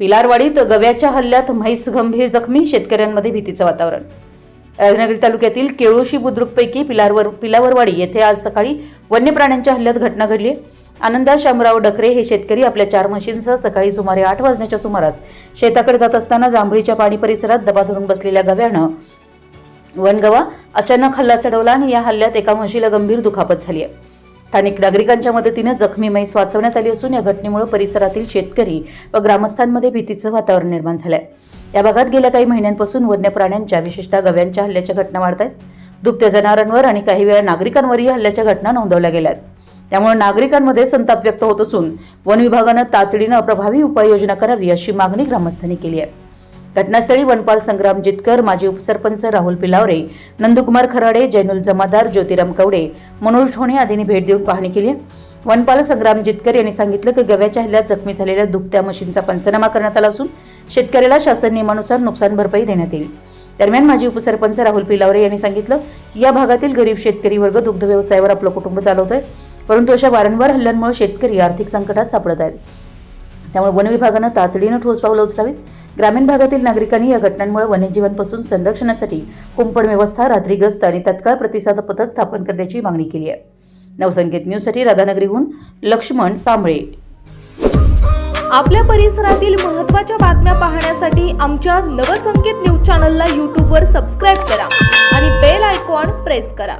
पिलारवाडीत गव्याच्या हल्ल्यात म्हैस गंभीर जखमी शेतकऱ्यांमध्ये भीतीचं वातावरण. राधानगरी तालुक्यातील केळोशी बुद्रुकपैकी पिलारवर पिलावरवाडी येथे आज सकाळी वन्य प्राण्यांच्या हल्ल्यात घटना घडली आनंदा शामराव डकरे हे शेतकरी आपल्या चार म्हशींसह सकाळी सुमारे आठ वाजण्याच्या सुमारास शेताकडे जात असताना जांभळीच्या पाणी परिसरात दबा धरून बसलेल्या गव्यानं वनगवा अचानक हल्ला चढवला आणि या हल्ल्यात एका म्हशीला गंभीर दुखापत झाली आहे. स्थानिक नागरिकांच्या मदतीनं जखमी म्हैस वाचवण्यात आली असून या घटनेमुळे परिसरातील शेतकरी व ग्रामस्थांमध्ये भीतीचं वातावरण निर्माण झालंय. या भागात गेल्या काही महिन्यांपासून वन्य प्राण्यांच्या विशेषतः गव्यांच्या हल्ल्याच्या घटना वाढत आहेत. दुभत्या जनावरांवर आणि काही वेळा नागरिकांवरही हल्ल्याच्या घटना नोंदवल्या गेल्या आहेत. त्यामुळे नागरिकांमध्ये संताप व्यक्त होत असून वन विभागानं तातडीनं प्रभावी उपाययोजना करावी अशी मागणी ग्रामस्थांनी केली आहे. घटनास्थळी वनपाल संग्राम जितकर माजी उपसरपंच राहुल पिलावरे नंदकुमार खराडे जैनुल जमादार ज्योतिराम कवडे मनोज ठोणे आदींनी भेट देऊन पाहणी केली वनपाल संग्राम जितकर यांनी सांगितलं की गव्याच्या हल्ल्यात जखमी झालेल्या दुभत्या मशीनचा पंचनामा करण्यात आला असून शेतकऱ्याला शासन नियमानुसार नुकसान भरपाई देण्यात येईल. दरम्यान माजी उपसरपंच राहुल पिलावरे यांनी सांगितलं की या भागातील गरीब शेतकरी वर्ग दुग्ध व्यवसायावर आपलं कुटुंब चालवत आहे परंतु अशा वारंवार हल्ल्यांमुळे शेतकरी आर्थिक संकटात सापडत आहेत. त्यामुळे वन विभागानं तातडीनं ठोस पावलं उचलावीत. ग्रामीण भागातील नागरिकांनी या घटनांमुळे वन्यजीवांपासून संरक्षणासाठी कुंपण व्यवस्था रात्री गस्त आणि तत्काळ प्रतिसाद पथक स्थापन करण्याची मागणी केली आहे. नवसंकेत न्यूजसाठी राधानगरीहून लक्ष्मण कांबळे आपल्या परिसरातील महत्त्वाच्या बातम्या पाहण्यासाठी आमच्या नवसंकेत न्यूज चॅनलला यूट्यूबवर सबस्क्राईब करा आणि बेल आयकॉन प्रेस करा.